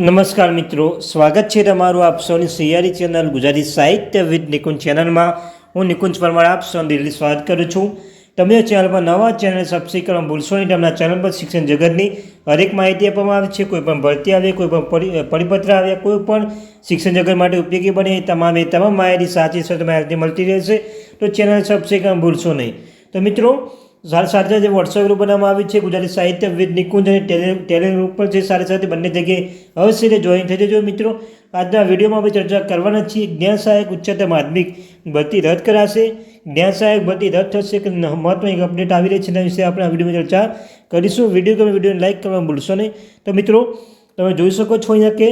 નમસ્કાર મિત્રો, સ્વાગત છે તમારું આપ સૌની સિયારી ચેનલ ગુજરાતી સાહિત્ય વિદ નિકુંજ ચેનલમાં. હું નિકુંજ પરમાર, આપ સૌનું દિલ્હી સ્વાગત કરું છું. તમે ચેનલ ચેનલમાં નવા ચેનલ સબસ્ક્રાઈબ કરવા ભૂલશો નહીં તેમના ચેનલ પર શિક્ષણ જગતની હરેક માહિતી આપવામાં આવે છે. કોઈ પણ ભરતી આવે, કોઈ પણ પરિપત્ર આવે, કોઈ પણ શિક્ષણ જગત માટે ઉપયોગી બને તમામ એ તમામ માહિતી સાચી સાથે માહિતી મળતી રહેશે. તો ચેનલ સબસ્ક્રાઈબ કરવા ભૂલશો નહીં. તો મિત્રો સાથે સાથે જે વોટ્સએપ ગ્રુપ બનાવવામાં આવ્યું છે. ગુજરાતી સાહિત્ય વિદ નિકુંજ અને ટેલે ટેલિગ્રામ ગ્રુપ પણ છે સાથે સાથે બંને જગ્યાએ અવશ્ય જોઈન થઈ જજો મિત્રો. આજના વિડીયોમાં આપણે ચર્ચા કરવાના છીએ, જ્ઞાન સહાયક ઉચ્ચતર માધ્યમિક ભરતી રદ કરાશે. જ્ઞાન સહાયક ભરતી રદ થશે કે મહત્વની એક અપડેટ આવી રહી છે એના વિશે આપણે આ વિડીયોમાં ચર્ચા કરીશું. વીડિયો ગમે વિડીયોને લાઇક કરવા ભૂલશો નહીં. તો મિત્રો, તમે જોઈ શકો છો અહીંયા કે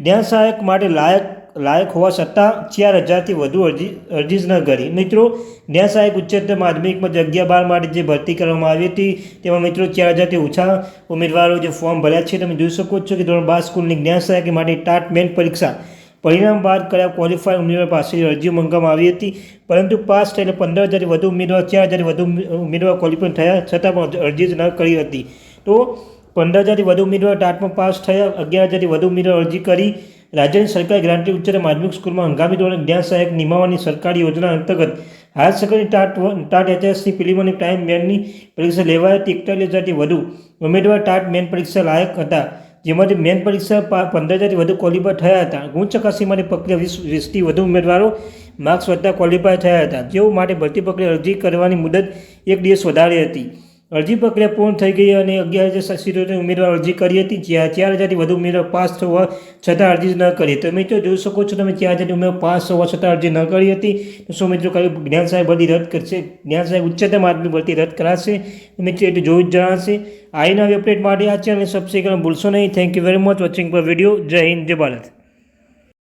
જ્ઞાન સહાયક માટે લાયક લાયક હોવા છતાં ચાર હજારથી વધુ અરજી અરજી ન કરી. મિત્રો જ્ઞાન સહાયક ઉચ્ચતર માધ્યમિકમાં જગ્યા બાર માટે જે ભરતી કરવામાં આવી હતી, તેમાં મિત્રો ચાર હજારથી ઓછા ઉમેદવારો જે ફોર્મ ભર્યા છે, તમે જોઈ શકો છો કે ધોરણ બાર સ્કૂલની જ્ઞાન સહાયક માટે ટાટ મેન પરીક્ષા, પરિણામ બાદ કર્યા ક્વોલિફાય ઉમેદવાર પાસે અરજીઓ મંગાવવામાં આવી હતી. પરંતુ પાસ થઈને પંદર હજારથી વધુ ઉમેદવાર, ચાર હજારથી વધુ ઉમેદવાર ક્વોલિફાય થયા છતાં પણ અરજી જ ન કરી હતી. તો પંદર હજારથી વધુ ઉમેદવાર ટાટમાં પાસ થયા, અગિયાર હજારથી વધુ ઉમેદવાર અરજી કરી. રાજ્યની સરકાર ગ્રાન્ટી ઉચ્ચતર માધ્યમિક સ્કૂલમાં હંગામી ધોરણે જ્ઞાન સહાયક નિમાવવાની સરકારી યોજના અંતર્ગત higher secondary TAT TAT HSC preliminary time મેનની પરીક્ષા લેવાઈ હતી એકતાલીસ હજારથી વધુ ઉમેદવાર ટાટ મેન પરીક્ષા લાયક હતા, જેમાંથી મેન પરીક્ષા પંદર હજારથી વધુ ક્વોલિફાય થયા હતા. ગુણ ચકાસણી માટે પ્રક્રિયા વીસ, વીસથી વધુ ઉમેદવારો માર્ક્સ વધતા ક્વોલિફાય થયા હતા. જેઓ માટે ભરતી પ્રક્રિયા અરજી કરવાની મુદત એક દિવસ વધારી હતી. અરજી પ્રક્રિયા પૂર્ણ થઈ ગઈ અને અગિયાર હજાર સિત્તોતેર ઉમેદવાર અરજી કરી હતી. જ્યાં ચાર હજારથી વધુ ઉમેદવાર પાસ થવા છતાં અરજી ન કરી. તો મિત્રો, જોઈ શકો છો તમે, ચાર હજારની ઉમેદવાર પાસ થવા છતાં અરજી ન કરી હતી. શું મિત્રો કઈ જ્ઞાન સાહેબ ભરતી રદ કરશે? જ્ઞાન સાહેબ ઉચ્ચતમ આદમી ભરતી રદ કરાશે. મિત્રો એટલે જોઈ જ જણાશે. આઈના અપડેટ માટે આ ચેનલ સબસ્ક્રાઈબ ભૂલશો નહીં. Thank you very much watching પર વીડિયો જય હિન્દ, જય ભારત.